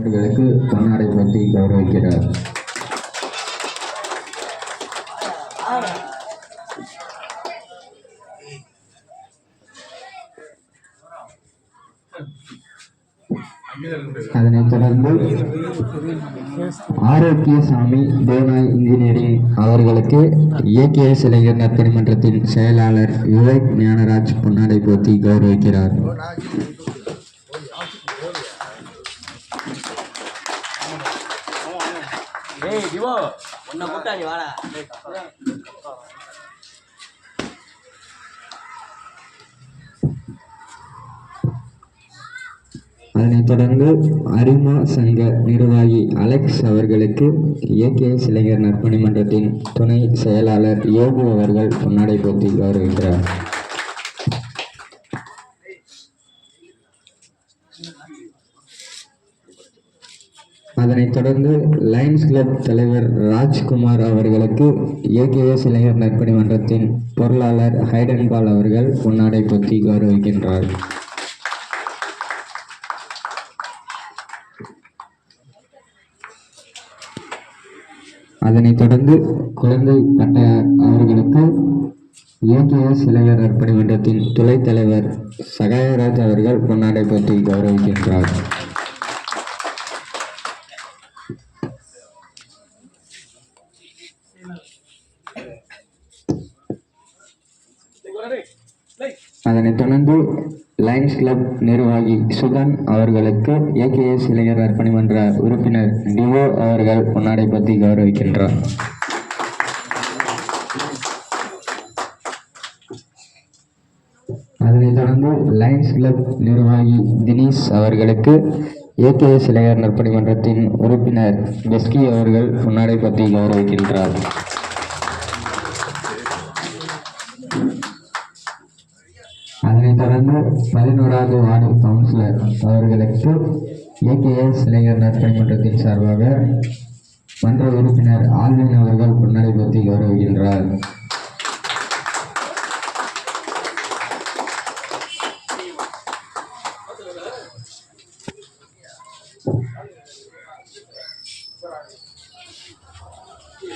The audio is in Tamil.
அவர்களுக்கு பொன்னாடை பற்றி கௌரவிக்கிறார். அதனைத் தொடர்ந்து ஆரோக்கியசாமி தேவா இன்ஜினியரிங் அவர்களுக்கு இயக்கிய சிலைஞர் திருமன்றத்தின் செயலாளர் விவேக் ஞானராஜ் பொன்னாடை போத்தி கௌரவிக்கிறார். டேய் டிவோ உன்னை கூப்பிட்டா நீ வாடா அதனைத் தொடர்ந்து அரிமா சங்க நிர்வாகி அலெக்ஸ் அவர்களுக்கு ஏகேஎஸ் இளைஞர் நற்பணி மன்றத்தின் துணை செயலாளர் யோகு அவர்கள் பொன்னாடை போட்டி கௌரவிக்கிறார் அதனைத் தொடர்ந்து லயன்ஸ் கிளப் தலைவர் ராஜ்குமார் அவர்களுக்கு ஏகேஎஸ் இளைஞர் நற்பணி மன்றத்தின் பொருளாளர் ஹைடன்பால் அவர்கள் பொன்னாடை பொத்தி கௌரவிக்கின்றார். அதனைத் தொடர்ந்து குழந்தை பட்டையார் அவர்களுக்கு ஏகேஎஸ் இளைஞர் நற்பணி மன்றத்தின் துணைத் தலைவர் சகாயராஜ் அவர்கள் பொன்னாடை பற்றி கௌரவிக்கின்றார். அதனைத் தொடர்ந்து லயன்ஸ் கிளப் நிர்வாகி சுதன் அவர்களுக்கு ஏகேஎஸ் இளைஞர் நற்பணி மன்ற உறுப்பினர் டிவோ அவர்கள் பொன்னாடை பற்றி கௌரவிக்கின்றார். அதனைத் தொடர்ந்து லயன்ஸ் கிளப் நிர்வாகி தினேஷ் அவர்களுக்கு ஏகேஎஸ் இளைஞர் நற்பணி மன்றத்தின் உறுப்பினர் பெஸ்கி அவர்கள் பொன்னாடை பற்றி கௌரவிக்கின்றார். தொடர்ந்து பதினோராவது வார்டு கவுன்சிலர் அவர்களுக்கு ஏகேஎஸ் இளைஞர் நற்பணி மன்றத்தின் சார்பாக மன்ற உறுப்பினர் ஆல்வின் அவர்கள் பொன்னாடை பற்றி கௌரவிக்கின்றார்.